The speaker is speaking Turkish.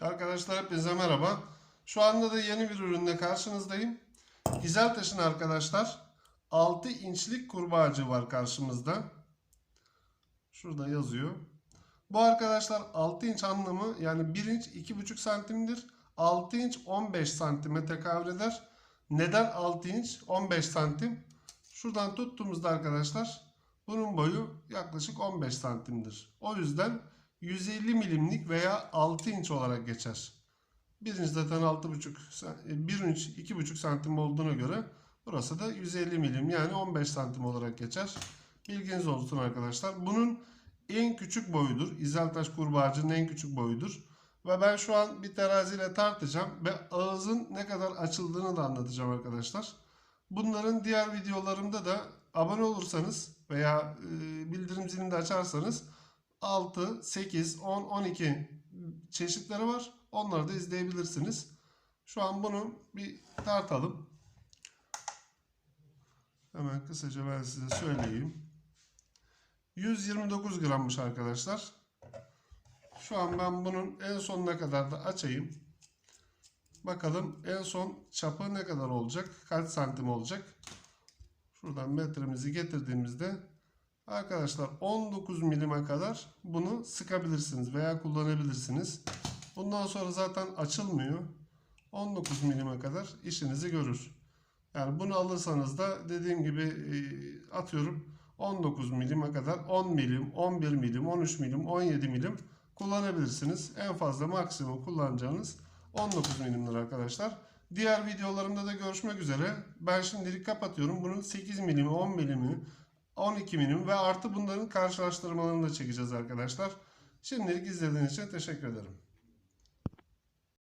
Arkadaşlar hepinize merhaba. Şu anda da yeni bir ürünle karşınızdayım. İzeltaş'ın arkadaşlar 6 inçlik kurbağacı var karşımızda. Şurada yazıyor. Bu arkadaşlar 6 inç anlamı yani 1 inç 2,5 santimdir. 6 inç 15 santime tekabül eder. Neden 6 inç 15 santim? Şuradan tuttuğumuzda arkadaşlar bunun boyu yaklaşık 15 santimdir. O yüzden 150 milimlik veya 6 inç olarak geçer. Bir inç zaten 6,5 1 inç 2,5 santim olduğuna göre burası da 150 milim yani 15 santim olarak geçer. Bilginiz olsun arkadaşlar. Bunun en küçük boyudur. İzeltaş kurbağacının en küçük boyudur. Ve ben şu an bir teraziyle tartacağım ve ağızın ne kadar açıldığını da anlatacağım arkadaşlar. Bunların diğer videolarımda da abone olursanız veya e, bildirim zilini de açarsanız 6, 8, 10, 12 çeşitleri var. Onları da izleyebilirsiniz. Şu an bunu bir tartalım. Hemen kısaca ben size söyleyeyim. 129 grammış arkadaşlar. Şu an ben bunun en sonuna kadar da açayım. Bakalım en son çapı ne kadar olacak? Kaç santim olacak? Şuradan metremizi getirdiğimizde arkadaşlar 19 milime kadar bunu sıkabilirsiniz veya kullanabilirsiniz. Bundan sonra zaten açılmıyor. 19 milime kadar işinizi görür. Yani bunu alırsanız da dediğim gibi e, atıyorum 19 milime kadar 10 milim, 11 milim, 13 milim, 17 milim kullanabilirsiniz. En fazla maksimum kullanacağınız 19 milimdir arkadaşlar. Diğer videolarımda da görüşmek üzere. Ben şimdilik kapatıyorum. Bunun 8 milimi, 10 milimi, 12 milim ve artı bunların karşılaştırmalarını da çekeceğiz arkadaşlar. Şimdilik izlediğiniz için teşekkür ederim.